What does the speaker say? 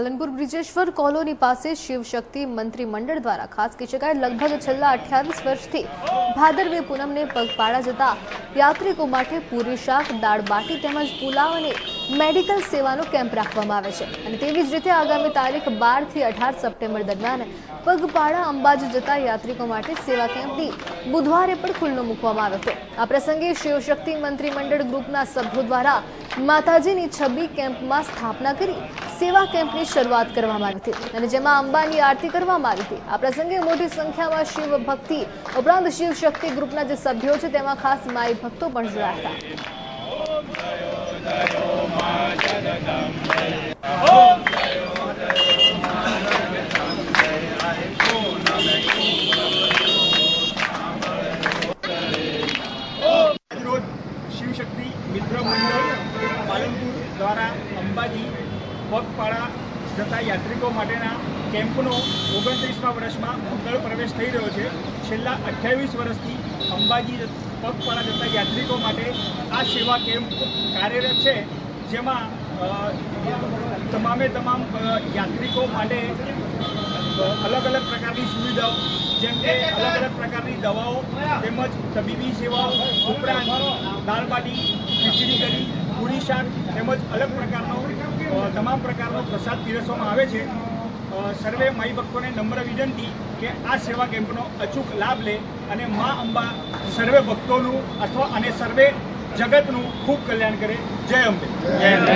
Palanpur બ્રિજેશ્વર colony પાસે શિવશક્તિ મંત્રી મંડળ દ્વારા ખાસ કહી શકાય લગભગ છેલ્લા અઠ્યાવીસ વર્ષથી ભાદરવી પૂનમને પગપાળા જતા યાત્રિકો માટે પૂરી શાક, દાળ, બાટી તેમજ પુલાવ અને મેડિકલ સેવાનો કેમ્પ રાખવામાં આવે છે. અને તેવી જ રીતે આગામી તારીખ બારથી અઢાર સપ્ટેમ્બર દરમિયાન પગપાળા અંબાજી જતા યાત્રિકો માટે સેવા કેમ્પની બુધવારે પણ ખુલ્લો મૂકવામાં આવ્યો હતો. આ પ્રસંગે શિવશક્તિ મંત્રીમંડળ ગ્રુપના સભ્યો દ્વારા માતાજીની છબી કેમ્પમાં સ્થાપના કરી સેવા કેમ્પની શરૂઆત કરવામાં આવી હતી અને જેમાં અંબાની આરતી કરવામાં આવી હતી. આ પ્રસંગે મોટી સંખ્યામાં શિવ ભક્તિ ઉપરાંત શિવ શક્તિ ગ્રુપના જે સભ્યો છે, તેમાં ખાસ માઈ ભક્તો પણ જોડાયા હતા. શિવશક્તિ મિત્ર મંડળ પાલનપુર દ્વારા અંબાજી પગપાળા જતા યાત્રિકો માટેના કેમ્પનો ઓગણત્રીસમા વર્ષમાં મંગળ પ્રવેશ થઈ રહ્યો છે. છેલ્લા અઠ્યાવીસ વર્ષથી અંબાજી પગપાળા જતા યાત્રિકો માટે આ સેવા કેમ્પ કાર્યરત છે, જેમાં તમામે તમામ યાત્રિકો માટે અલગ અલગ પ્રકારની સુવિધાઓ, જેમ કે અલગ અલગ પ્રકારની દવાઓ તેમજ તબીબી સેવાઓ ઉપરાંત દાળબાટી ખીચડી કઢી પૂરી શાક તેમજ અલગ પ્રકારનો તમામ પ્રકારનો પ્રસાદ પીરસવામાં આવે છે. સર્વે માઈ ભક્તોને નમ્ર વિનંતી કે આ સેવા કેમ્પનો અચૂક લાભ લે અને મા અંબા સર્વે ભક્તોનું અથવા અને સર્વે જગતનું ખૂબ કલ્યાણ કરે. જય અંબે. જય